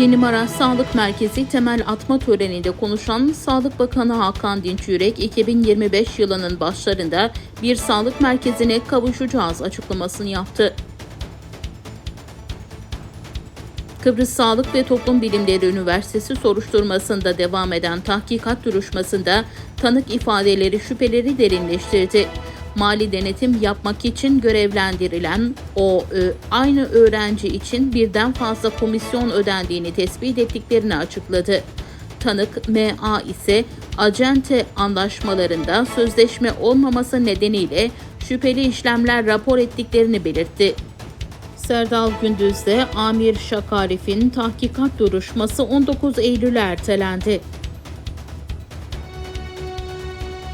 Yeni Maraş Sağlık Merkezi temel atma töreninde konuşan Sağlık Bakanı Hakan Dinçürek, 2025 yılının başlarında bir sağlık merkezine kavuşacağız açıklamasını yaptı. Kıbrıs Sağlık ve Toplum Bilimleri Üniversitesi soruşturmasında devam eden tahkikat duruşmasında tanık ifadeleri şüpheleri derinleştirdi. Mali denetim yapmak için görevlendirilen o ö, aynı öğrenci için birden fazla komisyon ödendiğini tespit ettiklerini açıkladı. Tanık MA ise acente anlaşmalarında sözleşme olmaması nedeniyle şüpheli işlemler rapor ettiklerini belirtti. Serdal Gündüz'de Amir Şakarif'in tahkikat duruşması 19 Eylül'e ertelendi.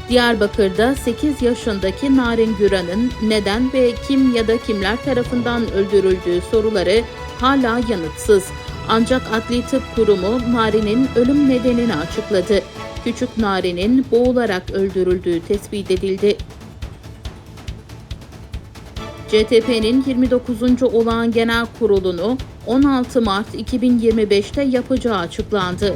Diyarbakır'da 8 yaşındaki Narin Güran'ın neden ve kim ya da kimler tarafından öldürüldüğü soruları hala yanıtsız. Ancak Adli Tıp Kurumu Narin'in ölüm nedenini açıkladı. Küçük Narin'in boğularak öldürüldüğü tespit edildi. CTP'nin 29. olağan genel kurulunu 16 Mart 2025'te yapacağı açıklandı.